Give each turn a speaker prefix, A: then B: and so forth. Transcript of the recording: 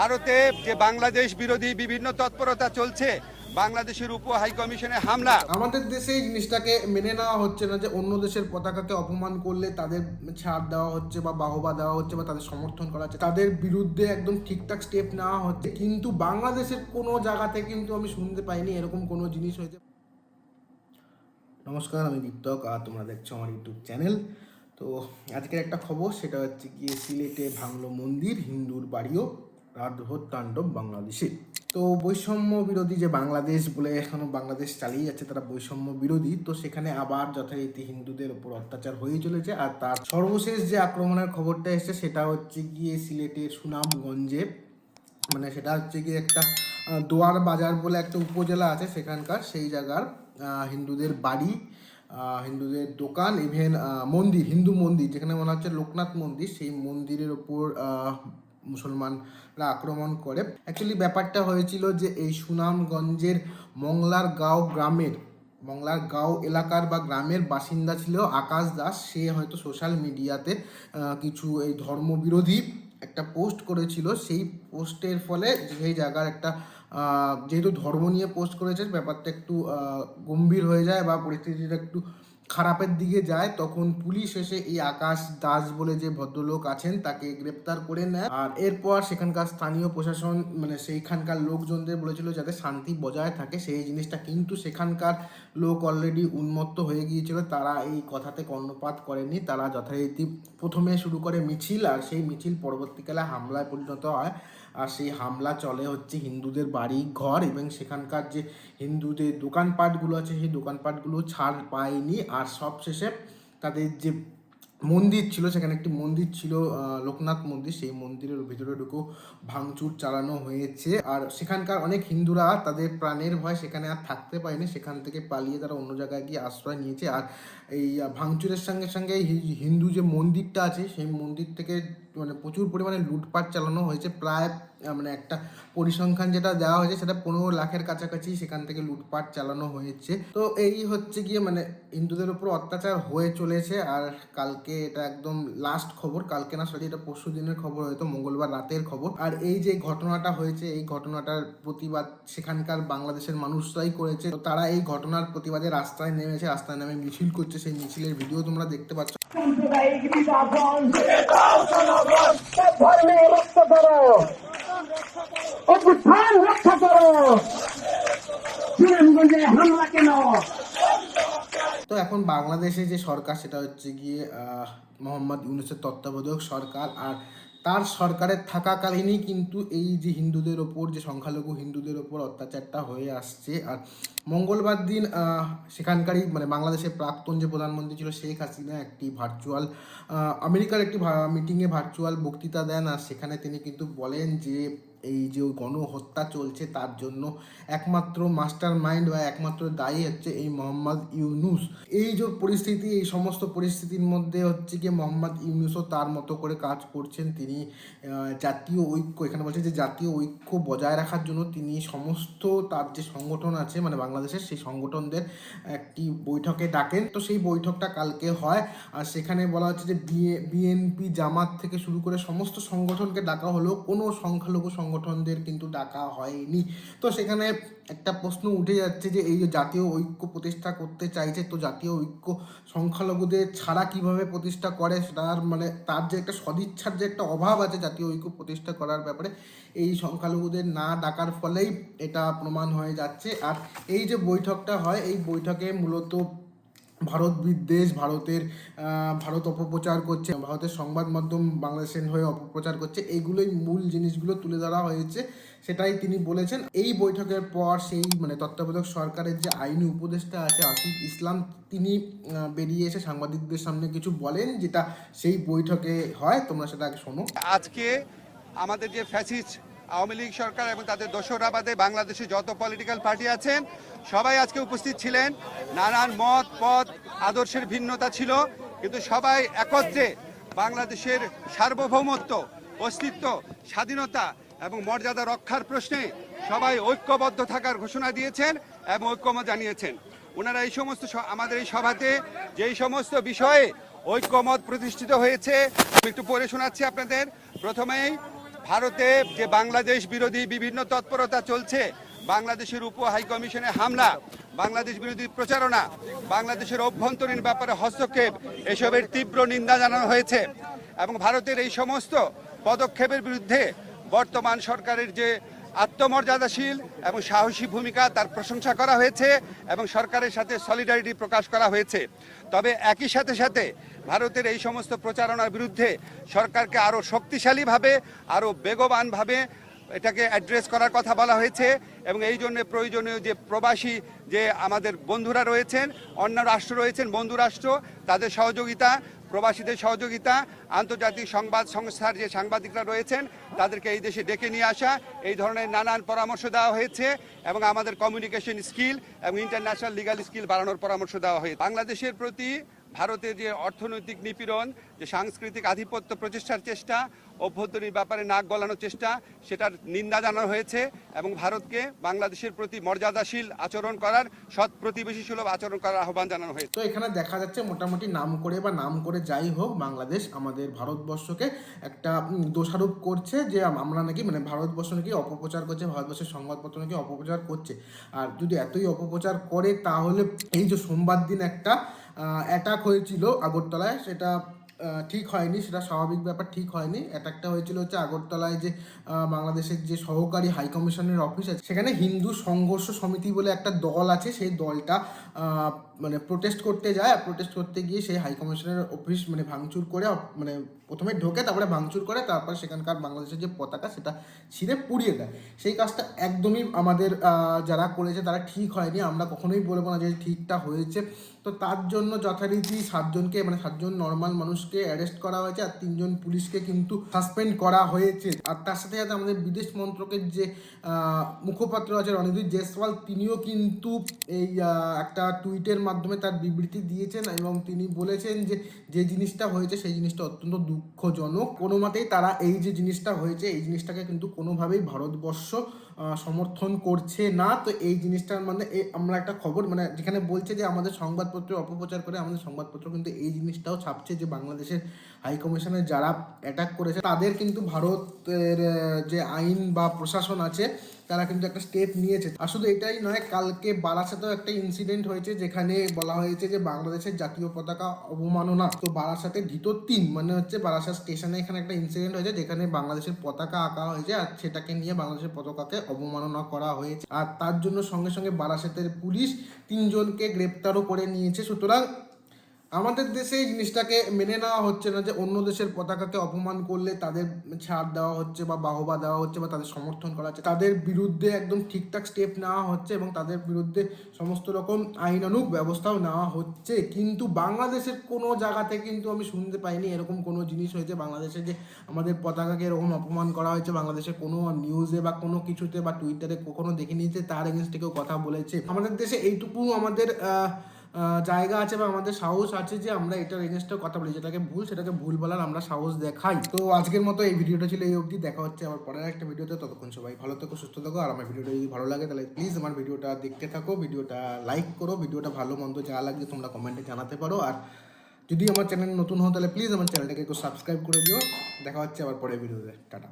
A: ভারতে যে বাংলাদেশ বিরোধী বিভিন্ন তৎপরতা চলছে, বাংলাদেশের উপ হাই কমিশনে হামলা।
B: আমাদের দেশে এই জিনিসটাকে মেনে নেওয়া হচ্ছে না যে অন্য দেশের পতাকাকে অপমান করলে তাদের ছাড় দেওয়া হচ্ছে বা বাহবা দেওয়া হচ্ছে বা তাদের সমর্থন করা হচ্ছে। তাদের বিরুদ্ধে একদম ঠিকঠাক স্টেপ নেওয়া হচ্ছে। কিন্তু বাংলাদেশের কোনো জায়গাতে কিন্তু আমি শুনতে পাইনি এরকম কোনো জিনিস হয়েছে। নমস্কার, আমি দীপ্তক আর তোমরা দেখছ আমার ইউটিউব চ্যানেল। তো আজকের একটা খবর, সেটা হচ্ছে গিয়ে সিলেটে ভাঙলো মন্দির, হিন্দুর বাড়িও। রাতভর তাণ্ডব বাংলাদেশে। তো বৈষম্য বিরোধী যে বাংলাদেশ বলে এখনও বাংলাদেশ চালিয়ে যাচ্ছে তারা বৈষম্য বিরোধী, তো সেখানে আবার যথারীতি হিন্দুদের উপর অত্যাচার হয়ে চলেছে। আর তার সর্বশেষ যে আক্রমণের খবরটা এসেছে সেটা হচ্ছে গিয়ে সিলেটের সুনামগঞ্জে মানে সেটা হচ্ছে গিয়ে একটা দোয়ার বাজার বলে একটা উপজেলা আছে সেখানকার, সেই জায়গার হিন্দুদের বাড়ি হিন্দুদের দোকান ইভেন মন্দির, হিন্দু মন্দির, যেখানে মনে হচ্ছে লোকনাথ মন্দির, সেই মন্দিরের ওপর মুসলমানরা আক্রমণ করে। অ্যাকচুয়ালি ব্যাপারটা হয়েছিল যে এই সুনামগঞ্জের মংলার গাঁও গ্রামের মংলার গাঁও এলাকার বা গ্রামের বাসিন্দা ছিল আকাশ দাস। সে হয়তো সোশ্যাল মিডিয়াতে কিছু এই ধর্মবিরোধী একটা পোস্ট করেছিল। সেই পোস্টের ফলে সেই জায়গার একটা যেহেতু ধর্ম নিয়ে পোস্ট করেছে, ব্যাপারটা একটু গম্ভীর হয়ে যায় বা পরিস্থিতিটা একটু খারাপের দিকে যায়, তখন পুলিশ এসে এই আকাশ দাস বলে যে ভদ্রলোক আছেন তাকে গ্রেপ্তার করে নেয়। আর এরপর সেখানকার স্থানীয় প্রশাসন মানে সেইখানকার লোকজনদের বলেছিল যাতে শান্তি বজায় থাকে। সেই জিনিসটা কিন্তু সেখানকার লোক অলরেডি উন্মত্ত হয়ে গিয়েছিল। তারা এই কথাতে কর্ণপাত করেনি। তারা যথারীতি প্রথমে শুরু করে মিছিল, আর সেই মিছিল পরবর্তীকালে হামলায় পরিণত হয়। আর সেই হামলা চলে হচ্ছে হিন্দুদের বাড়ি, ঘর এবং সেখানকার যে হিন্দুদের দোকানপাটগুলো আছে, সেই দোকানপাটগুলো ছাড় পায়নি আর সবশেষে তাদের যে মন্দির ছিল, সেখানে একটি মন্দির ছিল লোকনাথ মন্দির। সেই মন্দিরের ভিতরে ঢুকেও ভাঙচুর চালানো হয়েছে। আর সেখানকার অনেক হিন্দুরা তাদের প্রাণের ভয় সেখানে আর থাকতে পারেনি। সেখান থেকে পালিয়ে তারা অন্য জায়গায় গিয়ে আশ্রয় নিয়েছে। আর এই ভাঙচুরের সঙ্গে সঙ্গে হিন্দু যে মন্দিরটা আছে, সেই মন্দির থেকে মানে প্রচুর পরিমাণে লুটপাট চালানো হয়েছে। প্রায় মানে একটা পরিসংখ্যান যেটা দেওয়া হয়েছে, সেটা পনেরো লাখের কাছাকাছি সেখান থেকে লুটপাট চালানো হয়েছে। তো এই হচ্ছে গিয়ে মানে হিন্দুদের উপর অত্যাচার হয়ে চলেছে, আর কালকে এটা একদম লাস্ট খবর। কালকে না সরি এটা পরশু দিনের খবর, হয়তো মঙ্গলবার রাতের খবর। আর এই যে ঘটনাটা হয়েছে, এই ঘটনাটার প্রতিবাদ সেখানকার বাংলাদেশের মানুষরাই করেছে। তো তারা এই ঘটনার প্রতিবাদে রাস্তায় নেমেছে, রাস্তায় নেমে মিছিল করছে। সেই মিছিলের ভিডিও তোমরা দেখতে পাচ্ছ
C: রক্ষা করো অভ্যুত্থান রক্ষা করো সুনামগঞ্জে হামলা কেন
B: তো এখন বাংলাদেশে যে সরকার, সেটা হচ্ছে গিয়ে মোহাম্মদ ইউনুসের তত্ত্বাবধায়ক সরকার। আর তার সরকারের থাকাকালীনই কিন্তু এই যে হিন্দুদের ওপর, যে সংখ্যালঘু হিন্দুদের ওপর অত্যাচারটা হয়ে আসছে। আর মঙ্গলবার দিন সেখানকারই মানে বাংলাদেশের প্রাক্তন যে প্রধানমন্ত্রী ছিল শেখ হাসিনা একটি ভার্চুয়াল আমেরিকার একটি মিটিংয়ে ভার্চুয়াল বক্তৃতা দেন। আর সেখানে তিনি কিন্তু বলেন যে এই যে গণহত্যা চলছে তার জন্য একমাত্র মাস্টার মাইন্ড বা একমাত্র দায়ী হচ্ছে এই মোহাম্মদ ইউনুস। এই যে পরিস্থিতি, এই সমস্ত পরিস্থিতির মধ্যে হচ্ছে কি মোহাম্মদ ইউনুসও তার মতো করে কাজ করছেন। তিনি জাতীয় ঐক্য, এখানে বলছে যে জাতীয় ঐক্য বজায় রাখার জন্য তিনি সমস্ত তার যে সংগঠন আছে মানে বাংলাদেশের সেই সংগঠনদের একটি বৈঠকে ডাকেন। তো সেই বৈঠকটা কালকে হয় আর সেখানে বলা হচ্ছে যে বিএনপি জামাত থেকে শুরু করে সমস্ত সংগঠনকে ডাকা হলেও কোনো সংখ্যালঘু সংগঠনদের কিন্তু ডাকা হয়নি। তো সেখানে একটা প্রশ্ন উঠে যাচ্ছে যে, এই যে জাতীয় ঐক্য প্রতিষ্ঠা করতে চাইছে, তো জাতীয় ঐক্য সংখ্যালঘুদের ছাড়া কীভাবে প্রতিষ্ঠা করে? তার মানে তার যে একটা সদিচ্ছার যে একটা অভাব আছে জাতীয় ঐক্য প্রতিষ্ঠা করার ব্যাপারে, এই সংখ্যালঘুদের না ডাকার ফলেই এটা প্রমাণ হয়ে যাচ্ছে। আর এই যে বৈঠকটা হয়, এই বৈঠকে মূলত ভারত বিদ্বেষ, ভারতের ভারত অপপ্রচার করছে, ভারতের সংবাদ মাধ্যম বাংলাদেশের হয়ে অপপ্রচার করছে, এইগুলোই মূল জিনিসগুলো তুলে ধরা হয়েছে, সেটাই তিনি বলেছেন। এই বৈঠকের পর সেই মানে তত্ত্বাবধায়ক সরকারের যে আইনি উপদেষ্টা আছে আসিফ ইসলাম, তিনি বেরিয়ে এসে সাংবাদিকদের সামনে কিছু বলেন, যেটা সেই বৈঠকে হয়, তোমরা সেটা আগে শোনো।
A: আজকে আমাদের যে ফ্যাসিস্ট আওয়ামী লীগ সরকার এবং তাদের দোসরা বাদে বাংলাদেশে যত পলিটিক্যাল পার্টি আছেন, সবাই আজকে উপস্থিত ছিলেন। নানান মত পথ আদর্শের ভিন্নতা ছিল, কিন্তু সবাই একত্রে বাংলাদেশের সার্বভৌমত্ব, অস্তিত্ব, স্বাধীনতা এবং মর্যাদা রক্ষার প্রশ্নে সবাই ঐক্যবদ্ধ থাকার ঘোষণা দিয়েছেন এবং ঐক্যমত জানিয়েছেন। ওনারা এই সমস্ত আমাদের এই সভাতে যেই সমস্ত বিষয়ে ঐক্যমত প্রতিষ্ঠিত হয়েছে, আমি একটু পড়ে শোনাচ্ছি আপনাদের। প্রথমেই ভারতে যে বাংলাদেশ বিরোধী বিভিন্ন তৎপরতা চলছে, বাংলাদেশের উপ হাই কমিশনে হামলা, বাংলাদেশ বিরোধী প্রচারণা, বাংলাদেশের অভ্যন্তরীণ ব্যাপারে হস্তক্ষেপ, এসবের তীব্র নিন্দা জানানো হয়েছে এবং ভারতের এই সমস্ত পদক্ষেপের বিরুদ্ধে বর্তমান সরকারের যে আত্মমর্যাদাশীল এবং সাহসী ভূমিকা তার প্রশংসা করা হয়েছে এবং সরকারের সাথে সলিডারিটি প্রকাশ করা হয়েছে। তবে একই সাথে সাথে ভারতের এই সমস্ত প্রচারণার বিরুদ্ধে সরকারকে আরও শক্তিশালীভাবে, আরও বেগবানভাবে এটাকে অ্যাড্রেস করার কথা বলা হয়েছে এবং এই জন্য প্রয়োজনীয় যে প্রবাসী যে আমাদের বন্ধুরা রয়েছেন, অন্য রাষ্ট্র রয়েছেন বন্ধু রাষ্ট্র তাদের সহযোগিতা প্রবাসীদের সহযোগিতা, আন্তর্জাতিক সংবাদ সংস্থার যে সাংবাদিকরা রয়েছেন, তাদেরকে এই দেশে ডেকে নিয়ে আসা, এই ধরনের নানান পরামর্শ দেওয়া হয়েছে এবং আমাদের কমিউনিকেশন স্কিল এবং ইন্টারন্যাশনাল লিগাল স্কিল বাড়ানোর পরামর্শ দেওয়া হয়েছে। বাংলাদেশের প্রতি ভারতের যে অর্থনৈতিক নিপীড়ন, যে সাংস্কৃতিক আধিপত্য প্রচেষ্টার চেষ্টা, অভ্যন্তরীণ ব্যাপারে নাক গলানোর চেষ্টা, সেটার নিন্দা জানানো হয়েছে এবং ভারতকে বাংলাদেশের প্রতি মর্যাদাশীল আচরণ করার, সৎ প্রতিবেশী সুলভ আচরণ করার আহ্বান জানানো হয়েছে।
B: তো এখানে দেখা যাচ্ছে মোটামুটি নাম করে বা নাম করে যাই হোক, বাংলাদেশ আমাদের ভারতবর্ষকে একটা দোষারোপ করছে যে আমরা নাকি মানে ভারতবর্ষ নাকি অপপ্রচার করছে, ভারতবর্ষের সংবাদপত্র নাকি অপপ্রচার করছে। আর যদি এতই অপপ্রচার করে, তাহলে এই যে সোমবার দিন একটা অ্যাটাক হয়েছিল আগরতলায়, সেটা ঠিক হয়নি, সেটা স্বাভাবিক ব্যাপার, ঠিক হয়নি। অ্যাটাকটা হয়েছিল হচ্ছে আগরতলায় যে বাংলাদেশের যে সহকারী হাইকমিশনের অফিস আছে, সেখানে হিন্দু সংঘর্ষ সমিতি বলে একটা দল আছে, সেই দলটা মানে প্রোটেস্ট করতে যায় আর প্রোটেস্ট করতে গিয়ে সেই হাই কমিশনের অফিস মানে ভাঙচুর করে মানে প্রথমে ঢোকে, তারপরে ভাঙচুর করে, তারপর সেখানকার বাংলাদেশের যে পতাকা সেটা ছিঁড়ে পুড়িয়ে দেয়। সেই কাজটা একদমই আমাদের যারা করেছে তারা ঠিক হয়নি। আমরা কখনোই বলব না যে ঠিকটা হয়েছে। তো তার জন্য যথারীতি সাতজনকে মানে সাতজন নর্মাল মানুষকে অ্যারেস্ট করা হয়েছে আর তিনজন পুলিশকে কিন্তু সাসপেন্ড করা হয়েছে। আর তার সাথে সাথে আমাদের বিদেশ মন্ত্রকের যে মুখপাত্র আছে রণদীপ জেসওয়াল, তিনিও কিন্তু এই একটা টুইটের মাধ্যমে তার বিবৃতি দিয়েছেন এবং তিনি বলেছেন যে যে জিনিসটা হয়েছে সেই জিনিসটা অত্যন্ত দুঃখজনক। কোনো মতেই তারা এই যে জিনিসটা হয়েছে, এই জিনিসটাকে কিন্তু কোনোভাবেই ভারতবর্ষ সমর্থন করছে না। তো এই জিনিসটার মানে আমরা একটা খবর মানে যেখানে বলছে যে আমাদের সংবাদপত্র অপপ্রচার করে আমাদের সংবাদপত্র কিন্তু এই জিনিসটাও ছাপছে যে বাংলাদেশের হাই কমিশনে যারা অ্যাটাক করেছে, তাদের কিন্তু ভারতের যে আইন বা প্রশাসন আছে তারা কিন্তু একটা স্টেপ নিয়েছে। আর শুধু এটাই নয়, কালকে বারাসাতেও একটা ইনসিডেন্ট হয়েছে, যেখানে বলা হয়েছে যে বাংলাদেশের জাতীয় পতাকা অবমাননা। তো বারাসাতে ভিতর তিন মানে হচ্ছে বারাসাত স্টেশনে এখানে একটা ইনসিডেন্ট হয়েছে, যেখানে বাংলাদেশের পতাকা আঁকা হয়েছে, আর সেটাকে নিয়ে বাংলাদেশের পতাকাকে অবমাননা করা হয়েছে। আর তার জন্য সঙ্গে সঙ্গে বারাসাতের পুলিশ তিনজনকে গ্রেপ্তারও করে নিয়েছে। সুতরাং আমাদের দেশে এই জিনিসটাকে মেনে নেওয়া হচ্ছে না যে অন্য দেশের পতাকাকে অপমান করলে তাদের ছাড় দেওয়া হচ্ছে বা বাহবা দেওয়া হচ্ছে বা তাদের সমর্থন করা হচ্ছে। তাদের বিরুদ্ধে একদম ঠিকঠাক স্টেপ নেওয়া হচ্ছে এবং তাদের বিরুদ্ধে সমস্ত রকম আইনানুগ ব্যবস্থাও নেওয়া হচ্ছে। কিন্তু বাংলাদেশের কোনো জায়গাতে কিন্তু আমি শুনতে পাইনি এরকম কোনো জিনিস হয়েছে বাংলাদেশে যে আমাদের পতাকাকে এরকম অপমান করা হয়েছে, বাংলাদেশের কোনো নিউজে বা কোনো কিছুতে বা টুইটারে কখনো দেখিনি যে তার এগেনস্টে কেউ কথা বলেছে। আমাদের দেশে এইটুকু আমাদের জায়গা আছে বা আমাদের সাহস আছে যে আমরা এটার এগেনস্টে কথা বলি, যেটাকে ভুল সেটাকে ভুল বলার আমরা সাহস দেখাই। তো আজকের মতো এই ভিডিওটা ছিল এই অবধি, দেখা হচ্ছে আবার পরের একটা ভিডিওতে, ততক্ষণ সবাই ভালো থেকো, সুস্থ থাকো, আর আমার ভিডিওটা যদি ভালো লাগে তাহলে প্লিজ আমার ভিডিওটা দেখতে থাকো, ভিডিওটা লাইক করো, ভিডিওটা ভালো মন্দ যা লাগবে তোমরা কমেন্টে জানাতে পারো, আর যদি আমার চ্যানেল নতুন হও তাহলে প্লিজ আমার চ্যানেলটাকে একটু সাবস্ক্রাইব করে দিও। দেখা হচ্ছে আবার পরের ভিডিওতে, টাটা।